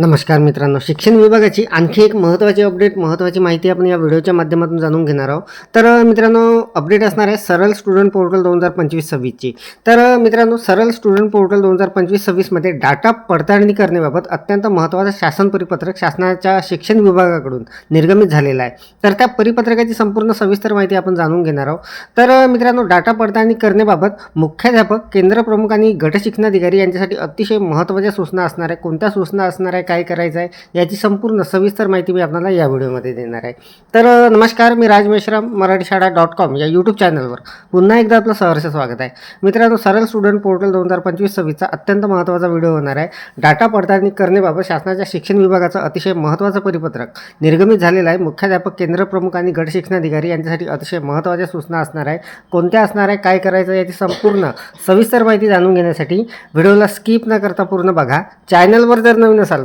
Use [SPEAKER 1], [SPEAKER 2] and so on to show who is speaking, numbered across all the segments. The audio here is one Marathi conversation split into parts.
[SPEAKER 1] नमस्कार मित्रांनो शिक्षण विभागाची आणखी एक महत्त्वाची अपडेट महत्त्वाची माहिती आपण या व्हिडिओच्या माध्यमातून जाणून घेणार आहोत. तर मित्रांनो अपडेट असणार आहे सरळ स्टुडंट पोर्टल दोन हजार पंचवीस सव्वीसची. तर मित्रांनो सरळ स्टुडंट पोर्टल दोन हजार पंचवीस सव्वीसमध्ये डाटा पडताळणी करण्याबाबत अत्यंत महत्त्वाचं शासन परिपत्रक शासनाच्या शिक्षण विभागाकडून निर्गमित झालेलं आहे. तर त्या परिपत्रकाची संपूर्ण सविस्तर माहिती आपण जाणून घेणार आहोत. तर मित्रांनो डाटा पडताळणी करण्याबाबत मुख्याध्यापक केंद्र प्रमुख आणि गटशिक्षणाधिकारी यांच्यासाठी अतिशय महत्त्वाच्या सूचना असणार आहे. कोणत्या सूचना असणार आहे? काय करायचं आहे याची संपूर्ण सविस्तर माहिती मी आपल्याला या व्हिडिओमध्ये देणार आहे. तर नमस्कार मी राज मेश्राम मराठी शाळा डॉट कॉम या यूट्यूब चॅनलवर. पुन्हा एकदा आपलं सहर्ष स्वागत आहे. मित्रांनो सरळ स्टुडंट पोर्टल दोन हजार पंचवीस सव्वीसचा अत्यंत महत्त्वाचा व्हिडिओ होणार आहे. डाटा पडताळणी करण्याबाबत शासनाच्या शिक्षण विभागाचं अतिशय महत्त्वाचं परिपत्रक निर्गमित झालेलं आहे. मुख्याध्यापक केंद्र प्रमुख आणि गट शिक्षणाधिकारी यांच्यासाठी अतिशय महत्त्वाच्या सूचना असणार आहे. कोणत्या असणार आहे काय करायचं याची संपूर्ण सविस्तर माहिती जाणून घेण्यासाठी व्हिडिओला स्किप न करता पूर्ण बघा. चॅनलवर जर नवीन असाल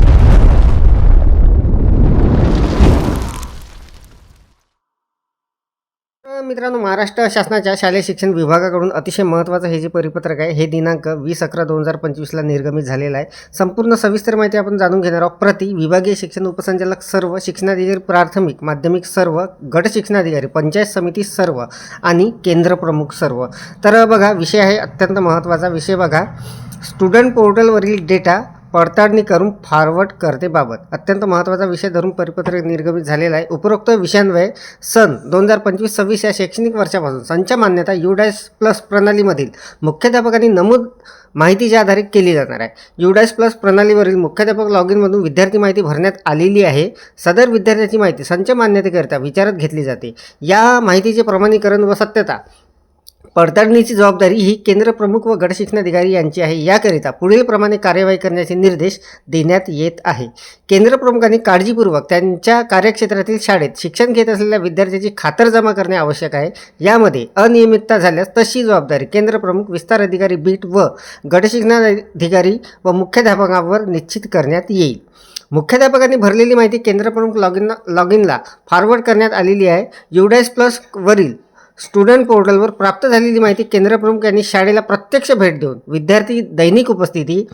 [SPEAKER 1] मित्रांनो महाराष्ट्र शासनाच्या शालेय शिक्षण विभागाकडून अतिशय महत्त्वाचं हे जे परिपत्रक आहे हे दिनांक वीस अकरा दोन हजार पंचवीसला निर्गमित झालेलं आहे. संपूर्ण सविस्तर माहिती आपण जाणून घेणार आहोत. प्रति विभागीय शिक्षण उपसंचालक सर्व शिक्षणाधिकारी प्राथमिक माध्यमिक सर्व गट शिक्षणाधिकारी पंचायत समिती सर्व आणि केंद्र प्रमुख सर्व. तर बघा विषय आहे अत्यंत महत्त्वाचा. विषय बघा. स्टुडंट पोर्टलवरील डेटा पडताळणी करून फॉरवर्ड करतेबाबत अत्यंत महत्त्वाचा विषय धरून परिपत्रक निर्गमित झालेला आहे. उपरोक्त विषयांवय सन दोन हजार पंचवीस सव्वीस या शैक्षणिक वर्षापासून संच मान्यता युडायस प्लस प्रणालीमधील मुख्याध्यापकांनी नमूद माहितीच्या आधारे केली जाणार आहे. युडायस प्लस प्रणालीवरील मुख्याध्यापक लॉग इनमधून विद्यार्थी माहिती भरण्यात आलेली आहे. सदर विद्यार्थ्याची माहिती संच मान्यतेकरिता विचारात घेतली जाते. या माहितीचे प्रमाणीकरण व सत्यता पडताळणीची जबाबदारी ही केंद्र प्रमुख व गटशिक्षणाधिकारी यांची आहे. याकरिता पुढील प्रमाणे कार्यवाही करण्याचे निर्देश देण्यात येत आहे. केंद्र प्रमुखांनी काळजीपूर्वक त्यांच्या कार्यक्षेत्रातील शाळेत शिक्षण घेत असलेल्या विद्यार्थ्याची खातरजमा करणे आवश्यक आहे. यामध्ये अनियमितता झाल्यास तशी जबाबदारी केंद्र प्रमुख विस्तार अधिकारी बीट व गटशिक्षणाधिकारी व मुख्याध्यापकावर निश्चित करण्यात येईल. मुख्याध्यापकांनी भरलेली माहिती केंद्रप्रमुख लॉग इन लॉग इनला फॉरवर्ड करण्यात आलेली आहे. युडायस प्लस वरील स्टुडंट पोर्टलवर प्राप्त झालेली माहिती केंद्रप्रमुख यांनी शाळेला प्रत्यक्ष भेट देऊन विद्यार्थी दैनिक उपस्थिती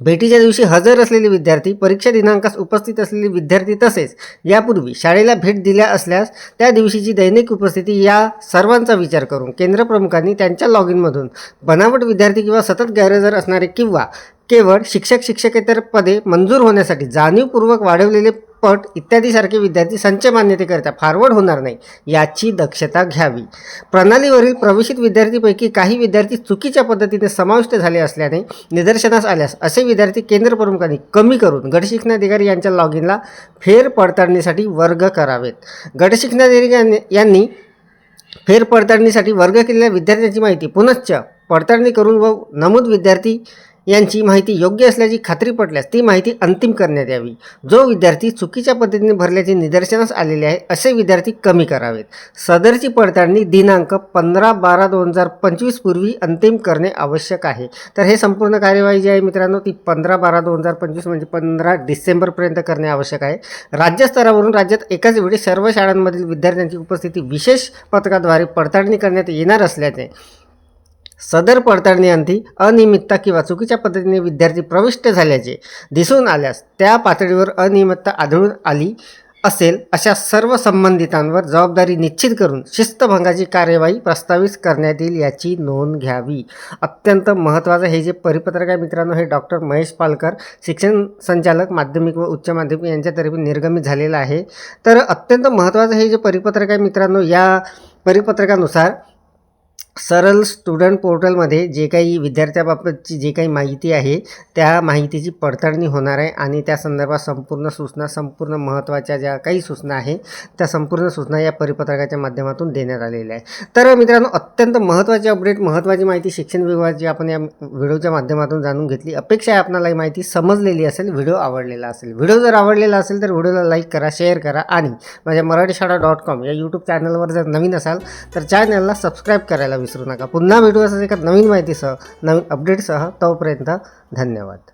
[SPEAKER 1] भेटीच्या दिवशी हजर असलेले विद्यार्थी परीक्षा दिनांकास उपस्थित असलेले विद्यार्थी तसेच यापूर्वी शाळेला भेट दिल्या असल्यास त्या दिवशीची दैनिक उपस्थिती या सर्वांचा विचार करून केंद्रप्रमुखांनी त्यांच्या लॉग इनमधून बनावट विद्यार्थी किंवा सतत गैरहजर असणारे किंवा केवळ शिक्षक शिक्षकेतर पदे मंजूर होण्यासाठी जाणीवपूर्वक वाढवलेले पट इत्यादीसारखे विद्यार्थी संच मान्यतेकरिता फारवर्ड होणार नाही याची दक्षता घ्यावी. प्रणालीवरील प्रवेशित विद्यार्थीपैकी काही विद्यार्थी चुकीच्या पद्धतीने समाविष्ट झाले असल्याने निदर्शनास आल्यास असे विद्यार्थी केंद्र प्रमुखांनी कमी करून गटशिक्षणाधिकारी यांच्या लॉग इनला फेर पडताळणीसाठी वर्ग करावेत. गटशिक्षणाधिकारी यांनी- यांनी फेर पडताळणीसाठी वर्ग केलेल्या विद्यार्थ्यांची माहिती पुनश्च पडताळणी करून व नमूद विद्यार्थी यांची माहिती योग्य असल्याची खात्री पटल्यास ती माहिती अंतिम करण्यात यावी. जो विद्यार्थी चुकीच्या पद्धतीने भरल्याचे निदर्शनास आलेले आहे असे विद्यार्थी कमी करावेत. सदरची पडताळणी दिनांक पंधरा बारा दोन हजार पंचवीस पूर्वी अंतिम करणे आवश्यक आहे. तर हे संपूर्ण कार्यवाही जी आहे मित्रांनो ती पंधरा बारा दोन हजार पंचवीस म्हणजे पंधरा डिसेंबरपर्यंत करणे आवश्यक आहे. राज्यस्तरावरून राज्यात एकाच वेळी सर्व शाळांमधील विद्यार्थ्यांची उपस्थिती विशेष पथकाद्वारे पडताळणी करण्यात येणार असल्याचे सदर पडताळणीअंती अनियमितता किंवा चुकीच्या पद्धतीने विद्यार्थी प्रविष्ट झाल्याचे दिसून आल्यास त्या पातळीवर अनियमितता आढळून आली असेल अशा सर्व संबंधितांवर जबाबदारी निश्चित करून शिस्तभंगाची कार्यवाही प्रस्तावित करण्यात येईल याची नोंद घ्यावी. अत्यंत महत्त्वाचं हे जे परिपत्रक आहे मित्रांनो हे डॉक्टर महेश पालकर शिक्षण संचालक माध्यमिक व उच्च माध्यमिक यांच्यातर्फे निर्गमित झालेलं आहे. तर अत्यंत महत्त्वाचं हे जे परिपत्रक आहे मित्रांनो या परिपत्रकानुसार सरल स्टुडंट पोर्टलमध्ये जे काही विद्यार्थ्याबाबतची जे काही माहिती आहे त्या माहितीची पडताळणी होणार आहे आणि त्या संदर्भात संपूर्ण सूचना संपूर्ण महत्त्वाच्या ज्या काही सूचना आहे त्या संपूर्ण सूचना या परिपत्रकाच्या माध्यमातून देण्यात आलेल्या आहे तर मित्रांनो अत्यंत महत्त्वाची अपडेट महत्त्वाची माहिती शिक्षण विभागाची आपण या व्हिडिओच्या माध्यमातून जाणून घेतली. अपेक्षा आहे आपणाला ही माहिती समजलेली असेल व्हिडिओ आवडलेला असेल. व्हिडिओ जर आवडलेला असेल तर व्हिडिओला लाईक करा शेअर करा आणि माझ्या मराठी शाळा डॉट कॉम या यूट्यूब चॅनलवर जर नवीन असाल तर चॅनलला सबस्क्राईब करायला विसरू नका. पुन्हा भेटू असं एका नवीन माहितीसह नवीन अपडेटसह तोपर्यंत धन्यवाद.